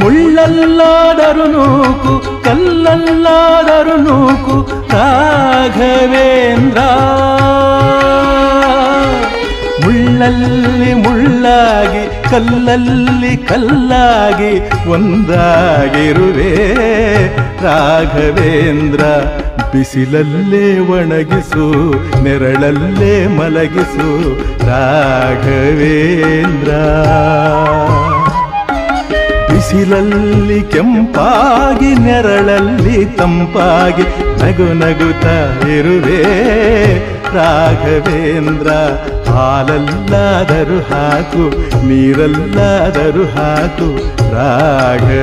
ಮುಳ್ಳಲ್ಲಾದರೂ ನೂಕು, ಕಲ್ಲಲ್ಲಾದರು ನೂಕು, ರಾಘವೇಂದ್ರ. ಮುಳ್ಳಲ್ಲಿ ಮುಳ್ಳಾಗಿ, ಕಲ್ಲಲ್ಲಿ ಕಲ್ಲಾಗಿ ಒಂದಾಗಿರುವೆ ರಾಘವೇಂದ್ರ. ಬಿಸಿಲಲ್ಲೇ ಒಣಗಿಸು, ನೆರಳಲ್ಲೇ ಮಲಗಿಸು ರಾಘವೇಂದ್ರ. ಬಿಸಿಲಲ್ಲಿ ಕೆಂಪಾಗಿ ನೆರಳಲ್ಲಿ ತಂಪಾಗಿ ನಗು ನಗುತ್ತ ಇರುವೆ. ರಾಘವೇಂದ್ರ ಹಾಲಲ್ಲಾದರೂ ಹಾಕು ನೀರಲ್ಲಾದರೂ ಹಾಕು ರಾಘವೇಂದ್ರ